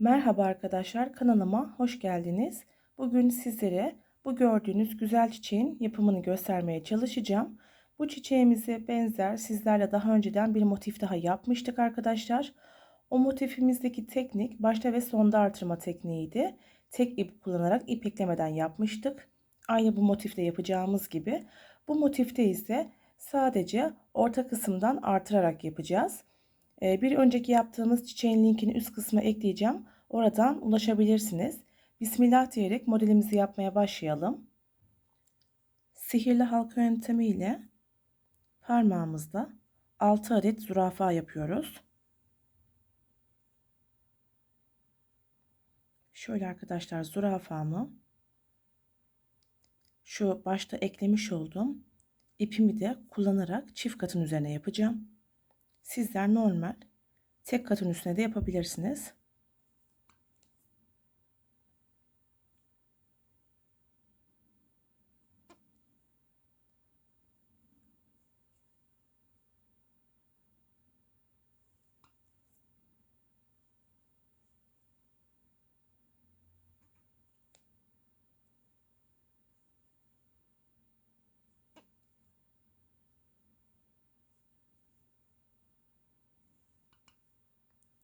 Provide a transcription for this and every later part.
Merhaba arkadaşlar kanalıma hoş geldiniz. Bugün sizlere bu gördüğünüz güzel çiçeğin yapımını göstermeye çalışacağım. Bu çiçeğimize benzer sizlerle daha önceden bir motif daha yapmıştık arkadaşlar. O motifimizdeki teknik başta ve sonda artırma tekniğiydi. Tek ip kullanarak ip eklemeden yapmıştık. Aynı bu motifte yapacağımız gibi. Bu motifte ise sadece orta kısımdan artırarak yapacağız. Ee, bir önceki yaptığımız çiçeğin linkini üst kısma ekleyeceğim. Oradan ulaşabilirsiniz. Bismillah diyerek modelimizi yapmaya başlayalım. Sihirli halka yöntemiyle parmağımızda 6 adet zürafa yapıyoruz. Şöyle arkadaşlar zürafamı şu başta eklemiş olduğum ipimi de kullanarak çift katın üzerine yapacağım. Sizler normal tek katın üstüne de yapabilirsiniz.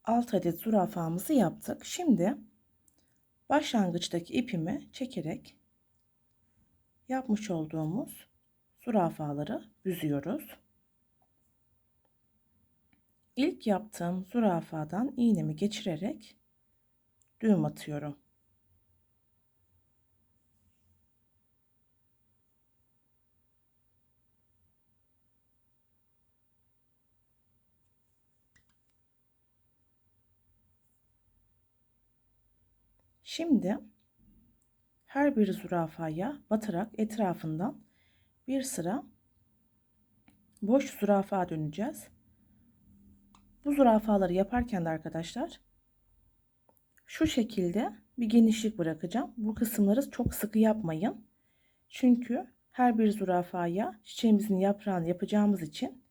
Alt adet zürafamızı yaptık. Şimdi başlangıçtaki ipimi çekerek yapmış olduğumuz zürafaları büzüyoruz. İlk yaptığım zürafadan iğnemi geçirerek düğüm atıyorum. Şimdi her bir zürafaya batarak etrafından bir sıra boş zürafa döneceğiz. Bu zürafaları yaparken de arkadaşlar şu şekilde bir genişlik bırakacağım. Bu kısımları çok sıkı yapmayın. Çünkü her bir zürafaya çiçeğimizin yaprağını yapacağımız için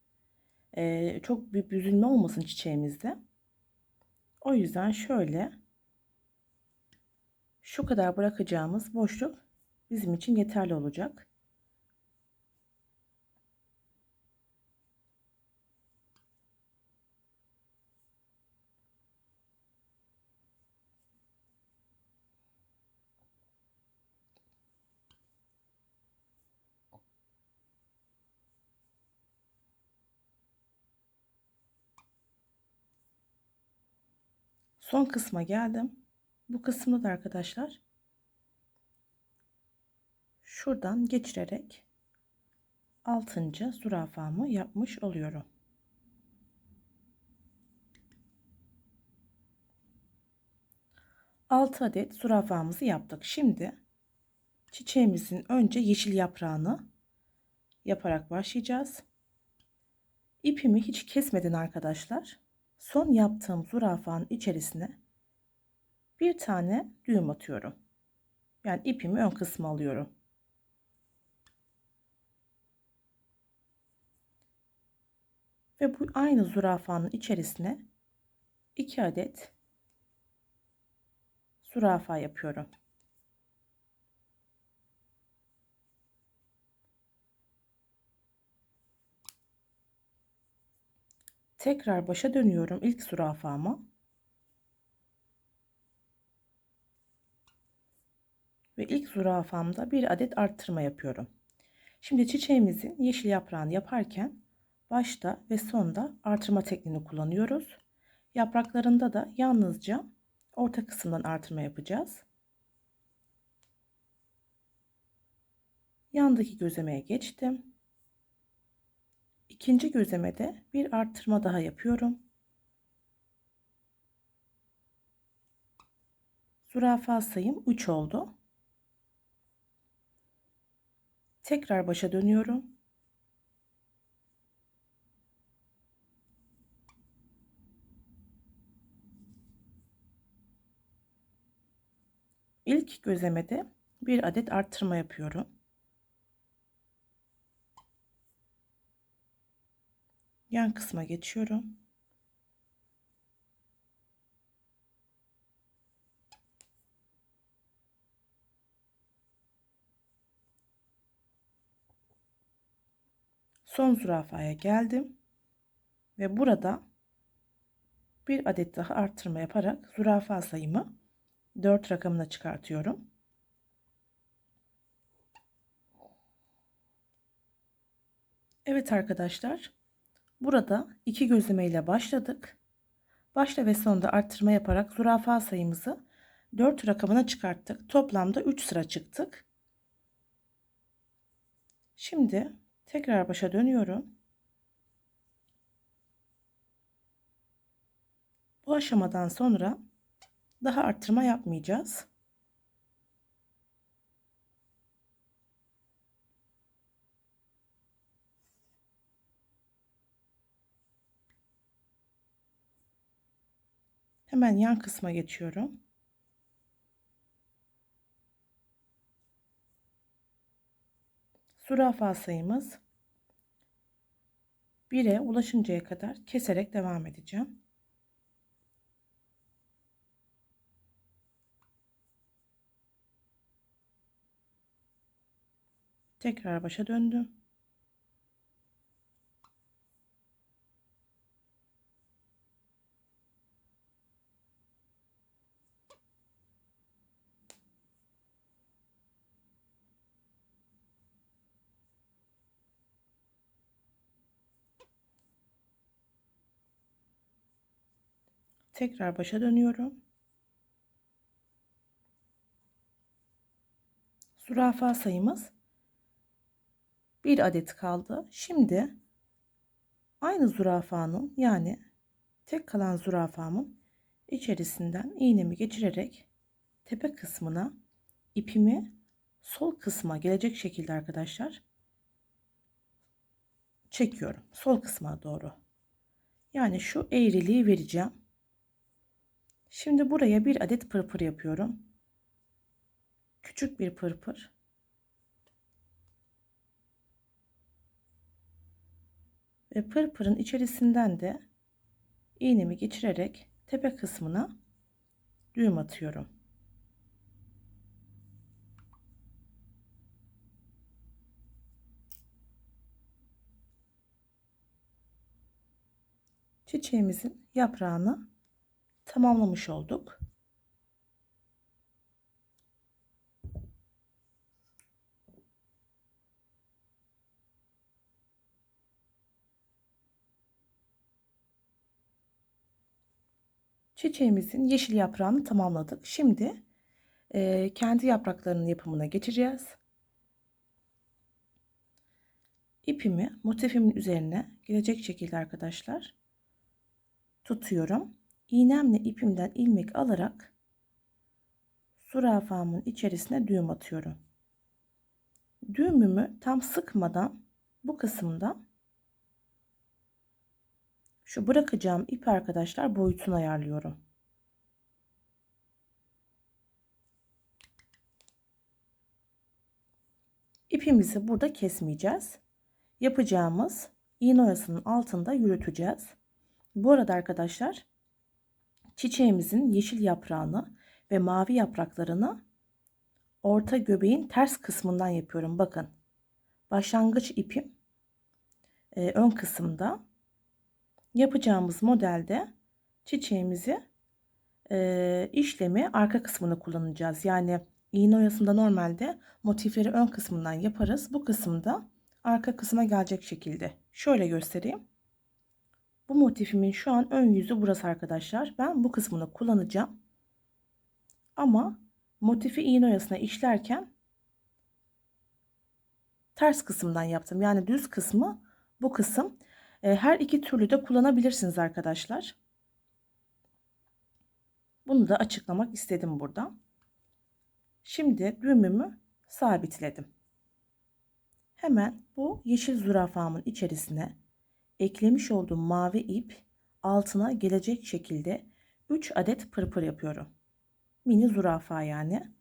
çok bir büzülme olmasın çiçeğimizde. O yüzden şöyle şu kadar bırakacağımız boşluk bizim için yeterli olacak. Son kısma geldim. Bu kısmı da arkadaşlar şuradan geçirerek 6. zürafamı yapmış oluyorum. Altı adet zürafamızı yaptık. Şimdi çiçeğimizin önce yeşil yaprağını yaparak başlayacağız. İpimi hiç kesmeden arkadaşlar son yaptığım zürafanın içerisine bir tane düğüm atıyorum. Yani ipimi ön kısmı alıyorum. Ve bu aynı zürafanın içerisine iki adet zürafa yapıyorum. Tekrar başa dönüyorum ilk zürafama. Ve ilk zürafamda bir adet arttırma yapıyorum. Şimdi çiçeğimizin yeşil yaprağını yaparken başta ve sonda artırma tekniğini kullanıyoruz. Yapraklarında da yalnızca orta kısımdan artırma yapacağız. Yandaki gözlemeye geçtim. İkinci gözlemede bir arttırma daha yapıyorum. Zürafa sayım 3 oldu. Tekrar başa dönüyorum. İlk gözlemede bir adet arttırma yapıyorum. Yan kısma geçiyorum. Son zürafaya geldim ve burada bir adet daha arttırma yaparak zürafa sayımı 4 rakamına çıkartıyorum. Evet arkadaşlar burada iki gözleme ile başladık. Başta ve sonunda arttırma yaparak zürafa sayımızı 4 rakamına çıkarttık. Toplamda 3 sıra çıktık. Şimdi tekrar başa dönüyorum. Bu aşamadan sonra daha arttırma yapmayacağız. Hemen yan kısma geçiyorum. Zürafa sayımız 1'e ulaşıncaya kadar keserek devam edeceğim. Tekrar başa döndüm. Tekrar başa dönüyorum. Zürafa sayımız bir adet kaldı. Şimdi aynı zürafanın yani tek kalan zürafamın içerisinden iğnemi geçirerek tepe kısmına ipimi sol kısma gelecek şekilde arkadaşlar çekiyorum. Sol kısma doğru. Yani şu eğriliği vereceğim. Şimdi buraya bir adet pırpır yapıyorum. Küçük bir pırpır. Ve pırpırın içerisinden de iğnemi geçirerek tepe kısmına düğüm atıyorum. Çiçeğimizin yaprağını tamamlamış olduk. Çiçeğimizin yeşil yaprağını tamamladık. Şimdi e, kendi yapraklarının yapımına geçeceğiz. İpimi motifimin üzerine gelecek şekilde arkadaşlar tutuyorum. İğnemle ipimden ilmek alarak zürafamın içerisine düğüm atıyorum. Düğümümü tam sıkmadan bu kısımda şu bırakacağım ip arkadaşlar boyutunu ayarlıyorum. İpimizi burada kesmeyeceğiz. Yapacağımız iğne oyasının altında yürüteceğiz. Bu arada arkadaşlar çiçeğimizin yeşil yaprağını ve mavi yapraklarını orta göbeğin ters kısmından yapıyorum. Bakın başlangıç ipim e, ön kısımda yapacağımız modelde çiçeğimizi e, işlemi arka kısmını kullanacağız. Yani iğne oyasında normalde motifleri ön kısmından yaparız. Bu kısımda arka kısma gelecek şekilde. Şöyle göstereyim. Bu motifimin şu an ön yüzü burası arkadaşlar. Ben bu kısmını kullanacağım. Ama motifi iğne oyasına işlerken ters kısımdan yaptım. Yani düz kısmı bu kısım. E, her iki türlü de kullanabilirsiniz arkadaşlar. Bunu da açıklamak istedim burada. Şimdi düğümümü sabitledim. Hemen bu yeşil zürafamın içerisine eklemiş olduğum mavi ip altına gelecek şekilde 3 adet pırpır yapıyorum. Mini zürafa yani.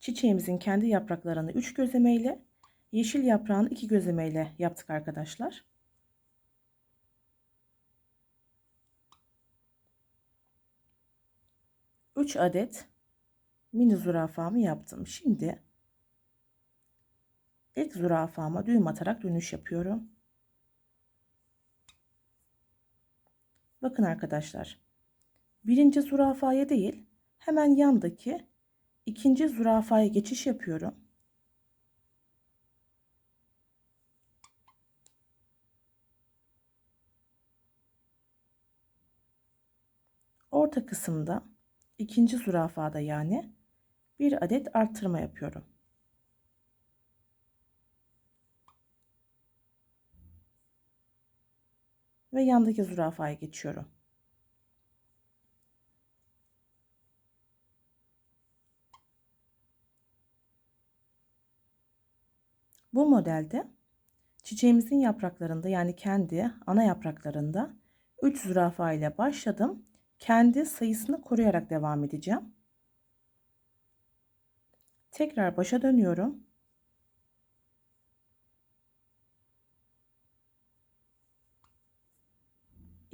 Çiçeğimizin kendi yapraklarını 3 gözlemeyle, yeşil yaprağını 2 gözlemeyle yaptık arkadaşlar. Üç adet mini zürafamı yaptım. Şimdi İlk zürafama düğüm atarak dönüş yapıyorum. Bakın arkadaşlar. Birinci zürafaya değil hemen yandaki ikinci zürafaya geçiş yapıyorum. Orta kısımda ikinci zürafada yani bir adet arttırma yapıyorum. Ve yandaki zürafaya geçiyorum. Bu modelde çiçeğimizin yapraklarında yani kendi ana yapraklarında 3 zürafa ile başladım. Kendi sayısını koruyarak devam edeceğim. Tekrar başa dönüyorum.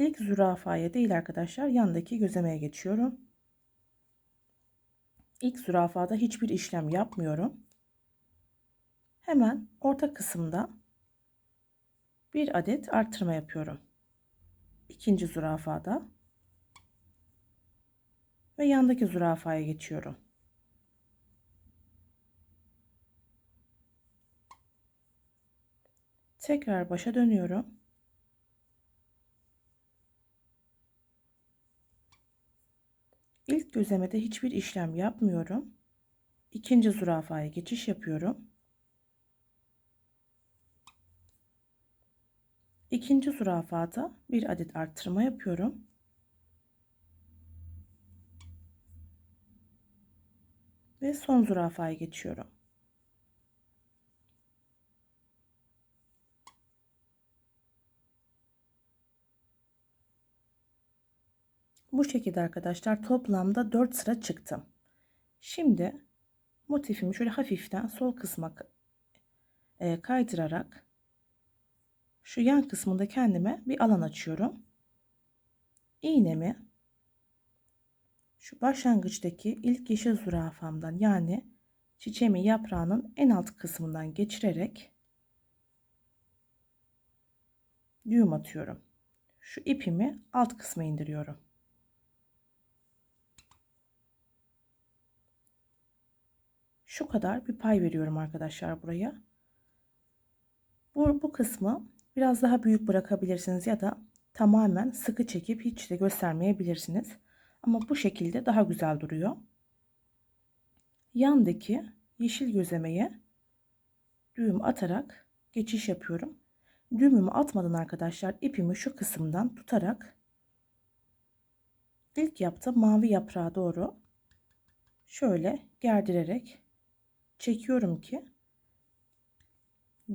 İlk zürafaya değil arkadaşlar yandaki gözlemeye geçiyorum. İlk zürafada hiçbir işlem yapmıyorum. Hemen orta kısımda bir adet arttırma yapıyorum. İkinci zürafada ve yandaki zürafaya geçiyorum. Tekrar başa dönüyorum. İlk gözlemede hiçbir işlem yapmıyorum. İkinci zürafaya geçiş yapıyorum. İkinci zürafada bir adet arttırma yapıyorum. Ve son zürafaya geçiyorum. Bu şekilde arkadaşlar toplamda 4 sıra çıktım. Şimdi motifimi şöyle hafiften sol kısma e, kaydırarak şu yan kısmında kendime bir alan açıyorum. İğnemi şu başlangıçtaki ilk yeşil zürafamdan yani çiçeğimin yaprağının en alt kısmından geçirerek düğüm atıyorum. Şu ipimi alt kısma indiriyorum. Şu kadar bir pay veriyorum arkadaşlar buraya. Bu, bu kısmı biraz daha büyük bırakabilirsiniz ya da tamamen sıkı çekip hiç de göstermeyebilirsiniz. Ama bu şekilde daha güzel duruyor. Yandaki yeşil gözlemeye düğüm atarak geçiş yapıyorum. Düğümümü atmadan arkadaşlar ipimi şu kısımdan tutarak ilk yaptığım mavi yaprağa doğru şöyle gerdirerek çekiyorum ki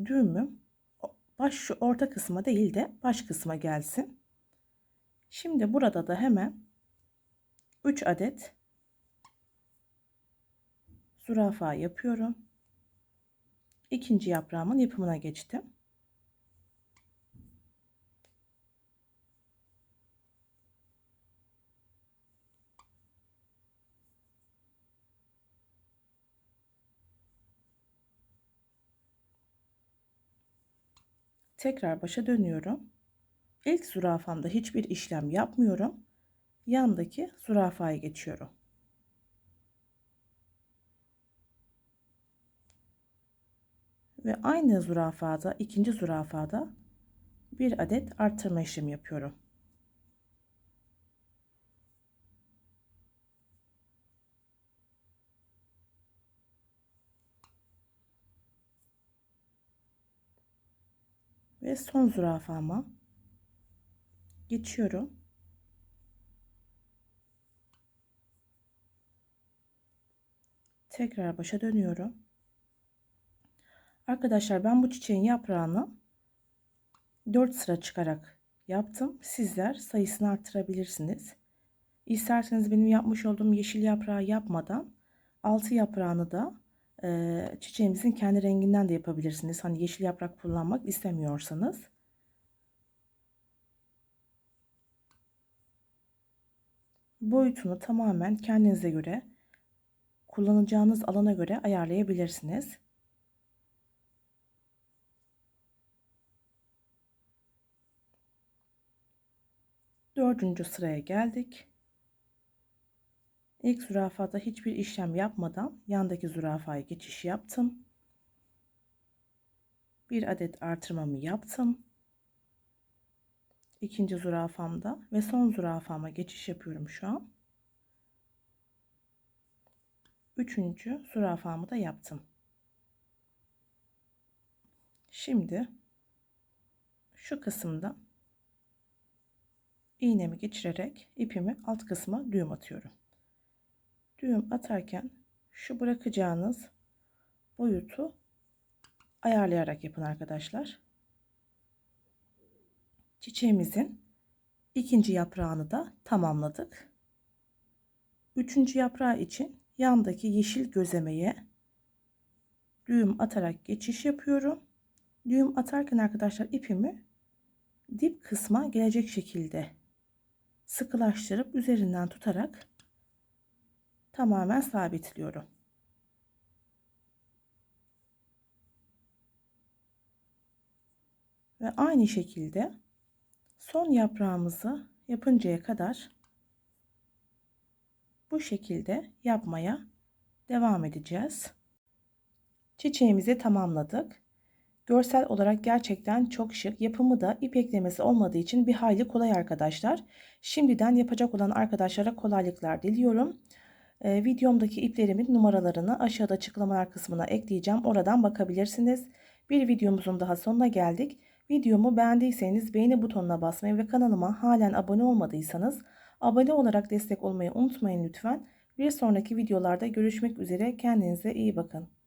düğümüm baş şu orta kısma değil de baş kısma gelsin. Şimdi burada da hemen 3 adet zürafa yapıyorum. İkinci yaprağımın yapımına geçtim. Tekrar başa dönüyorum. İlk zürafamda hiçbir işlem yapmıyorum. Yandaki zürafaya geçiyorum. Ve aynı zürafada, ikinci zürafada bir adet arttırma işlemi yapıyorum. Ve son zürafama geçiyorum. Tekrar başa dönüyorum. Arkadaşlar ben bu çiçeğin yaprağını 4 sıra çıkarak yaptım. Sizler sayısını arttırabilirsiniz. İsterseniz benim yapmış olduğum yeşil yaprağı yapmadan 6 yaprağını da Çiçeğimizin kendi renginden de yapabilirsiniz. Hani yeşil yaprak kullanmak istemiyorsanız. Boyutunu tamamen kendinize göre kullanacağınız alana göre ayarlayabilirsiniz. Dördüncü sıraya geldik. İlk zürafada hiçbir işlem yapmadan yandaki zürafaya geçiş yaptım. Bir adet artırmamı yaptım. İkinci zürafamda ve son zürafama geçiş yapıyorum şu an. Üçüncü zürafamı da yaptım. Şimdi şu kısımda iğnemi geçirerek ipimi alt kısma düğüm atıyorum. Düğüm atarken şu bırakacağınız boyutu ayarlayarak yapın arkadaşlar. Çiçeğimizin ikinci yaprağını da tamamladık. Üçüncü yaprağı için yandaki yeşil gözemeye düğüm atarak geçiş yapıyorum. Düğüm atarken arkadaşlar ipimi dip kısma gelecek şekilde sıkılaştırıp üzerinden tutarak tamamen sabitliyorum. Ve aynı şekilde son yaprağımızı yapıncaya kadar bu şekilde yapmaya devam edeceğiz. Çiçeğimizi tamamladık. Görsel olarak gerçekten çok şık. Yapımı da ip eklemesi olmadığı için bir hayli kolay arkadaşlar. Şimdiden yapacak olan arkadaşlara kolaylıklar diliyorum. Ee, videomdaki iplerimin numaralarını aşağıda açıklamalar kısmına ekleyeceğim. Oradan bakabilirsiniz. Bir videomuzun daha sonuna geldik. Videomu beğendiyseniz beğeni butonuna basmayı ve kanalıma halen abone olmadıysanız abone olarak destek olmayı unutmayın lütfen. Bir sonraki videolarda görüşmek üzere. Kendinize iyi bakın.